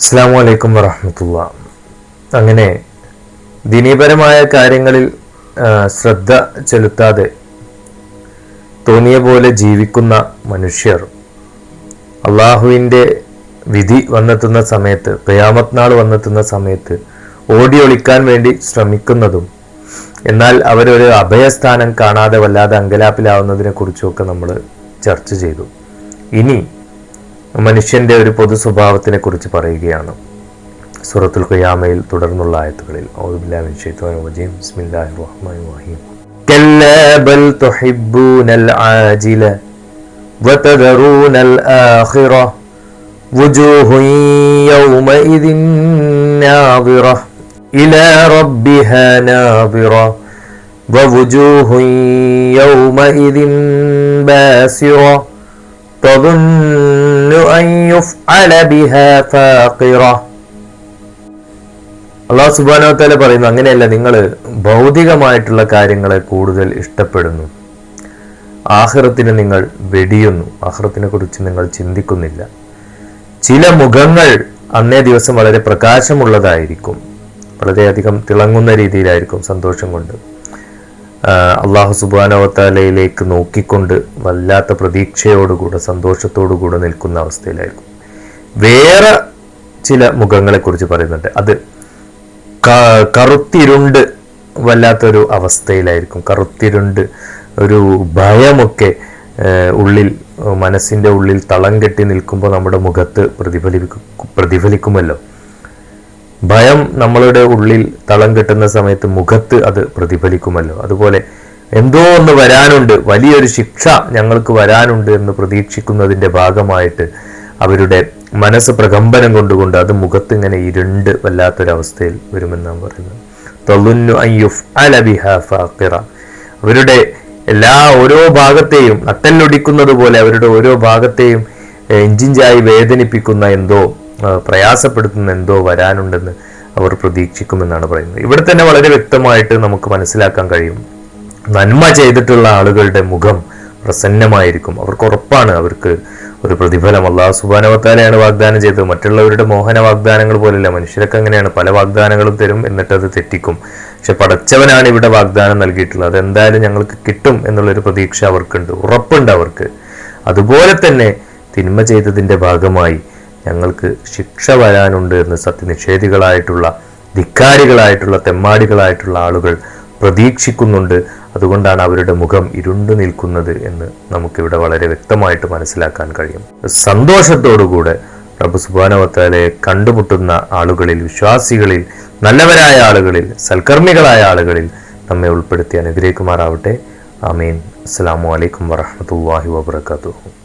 അസ്സാം വലൈക്കും വറഹമത്തുള്ള. അങ്ങനെ ദിനീപരമായ കാര്യങ്ങളിൽ ശ്രദ്ധ ചെലുത്താതെ തോന്നിയ പോലെ ജീവിക്കുന്ന മനുഷ്യർ അള്ളാഹുവിന്റെ വിധി വന്നെത്തുന്ന സമയത്ത് പ്രയാമത്നാൾ നാൾ വന്നെത്തുന്ന സമയത്ത് ഓടി ഒളിക്കാൻ വേണ്ടി ശ്രമിക്കുന്നതും എന്നാൽ അവരൊരു അഭയസ്ഥാനം കാണാതെ വല്ലാതെ അങ്കലാപ്പിലാവുന്നതിനെ കുറിച്ചുമൊക്കെ നമ്മൾ ചർച്ച ചെയ്തു. ഇനി മനുഷ്യന്റെ ഒരു പൊതു സ്വഭാവത്തിനെ കുറിച്ച് പറയുകയാണ്. സൂറത്തുൽ ഖിയാമയിൽ തുടർന്നുള്ള ആയത്തുകളിൽ. യൗമഇദിൻ ബാസിറ മിനശ് അള്ളാഹു സുബാന പറയുന്നു അങ്ങനെയല്ല നിങ്ങൾ ഭൗതികമായിട്ടുള്ള കാര്യങ്ങളെ കൂടുതൽ ഇഷ്ടപ്പെടുന്നു. ആഹ്റത്തിന് നിങ്ങൾ വെടിയുന്നു. ആഹ്റത്തിനെ കുറിച്ച് നിങ്ങൾ ചിന്തിക്കുന്നില്ല. ചില മുഖങ്ങൾ അന്നേ ദിവസം വളരെ പ്രകാശമുള്ളതായിരിക്കും. വളരെയധികം തിളങ്ങുന്ന രീതിയിലായിരിക്കും സന്തോഷം കൊണ്ട്. അള്ളാഹു സുബാനവത്താലയിലേക്ക് നോക്കിക്കൊണ്ട് വല്ലാത്ത പ്രതീക്ഷയോടുകൂടെ സന്തോഷത്തോടുകൂടെ നിൽക്കുന്ന അവസ്ഥയിലായിരിക്കും. വേറെ ചില മുഖങ്ങളെ കുറിച്ച് പറയുന്നുണ്ട്. അത് കറുത്തിരുണ്ട് വല്ലാത്തൊരു അവസ്ഥയിലായിരിക്കും. കറുത്തിരുണ്ട് ഒരു ഭയമൊക്കെ ഉള്ളിൽ മനസ്സിന്റെ ഉള്ളിൽ തളം കെട്ടി നിൽക്കുമ്പോൾ നമ്മുടെ മുഖത്ത് പ്രതിഫലിക്കും പ്രതിഫലിക്കുമല്ലോ. ഭയം നമ്മളുടെ ഉള്ളിൽ തളം കെട്ടുന്ന സമയത്ത് മുഖത്ത് അത് പ്രതിഫലിക്കുമല്ലോ. അതുപോലെ എന്തോ ഒന്ന് വരാനുണ്ട് വലിയൊരു ശിക്ഷ ഞങ്ങൾക്ക് വരാനുണ്ട് എന്ന് പ്രതീക്ഷിക്കുന്നതിന്റെ ഭാഗമായിട്ട് അവരുടെ മനസ്സ് പ്രകമ്പനം കൊണ്ടുകൊണ്ട് അത് മുഖത്ത് ഇങ്ങനെ ഇരുണ്ട് വല്ലാത്തൊരവസ്ഥയിൽ വരുമെന്നാണ് പറയുന്നത് ഫാഖിറ. അവരുടെ എല്ലാ ഓരോ ഭാഗത്തെയും നട്ടല്ലൊടിക്കുന്നത് പോലെ അവരുടെ ഓരോ ഭാഗത്തെയും എഞ്ചിഞ്ചായി വേദനിപ്പിക്കുന്ന എന്തോ പ്രയാസപ്പെടുത്തുന്ന എന്തോ വരാനുണ്ടെന്ന് അവർ പ്രതീക്ഷിക്കുമെന്നാണ് പറയുന്നത്. ഇവിടെ തന്നെ വളരെ വ്യക്തമായിട്ട് നമുക്ക് മനസ്സിലാക്കാൻ കഴിയും. നന്മ ചെയ്തിട്ടുള്ള ആളുകളുടെ മുഖം പ്രസന്നമായിരിക്കും. അവർക്ക് ഉറപ്പാണ് അവർക്ക് ഒരു പ്രതിഫലം. അള്ളാഹു സുബാനവത്താലെയാണ് വാഗ്ദാനം ചെയ്തത്. മറ്റുള്ളവരുടെ മോഹന വാഗ്ദാനങ്ങൾ പോലെയല്ല. മനുഷ്യരൊക്കെ അങ്ങനെയാണ്. പല വാഗ്ദാനങ്ങളും തരും എന്നിട്ട് അത് തെറ്റിക്കും. പക്ഷെ പടച്ചവനാണ് ഇവിടെ വാഗ്ദാനം നൽകിയിട്ടുള്ളത്. അതെന്തായാലും ഞങ്ങൾക്ക് കിട്ടും എന്നുള്ളൊരു പ്രതീക്ഷ അവർക്കുണ്ട്. ഉറപ്പുണ്ട് അവർക്ക്. അതുപോലെ തന്നെ തിന്മ ചെയ്തതിന്റെ ഭാഗമായി ഞങ്ങൾക്ക് ശിക്ഷ വരാനുണ്ട് എന്ന് സത്യനിഷേധികളായിട്ടുള്ള ധിക്കാരികളായിട്ടുള്ള തെമ്മാടികളായിട്ടുള്ള ആളുകൾ പ്രതീക്ഷിക്കുന്നുണ്ട്. അതുകൊണ്ടാണ് അവരുടെ മുഖം ഇരുണ്ടു നിൽക്കുന്നത് എന്ന് നമുക്കിവിടെ വളരെ വ്യക്തമായിട്ട് മനസ്സിലാക്കാൻ കഴിയും. സന്തോഷത്തോടുകൂടെ പ്രഭു സുബാനവത്താലെ കണ്ടുമുട്ടുന്ന ആളുകളിൽ വിശ്വാസികളിൽ നല്ലവരായ ആളുകളിൽ സൽക്കർമ്മികളായ ആളുകളിൽ നമ്മെ ഉൾപ്പെടുത്തി അനുഗ്രഹിക്കുമാറാവട്ടെ. ആമീൻ. അസ്സാം വലൈക്കും വറഹമത്തല്ലാഹി വാബർക്കാത്തു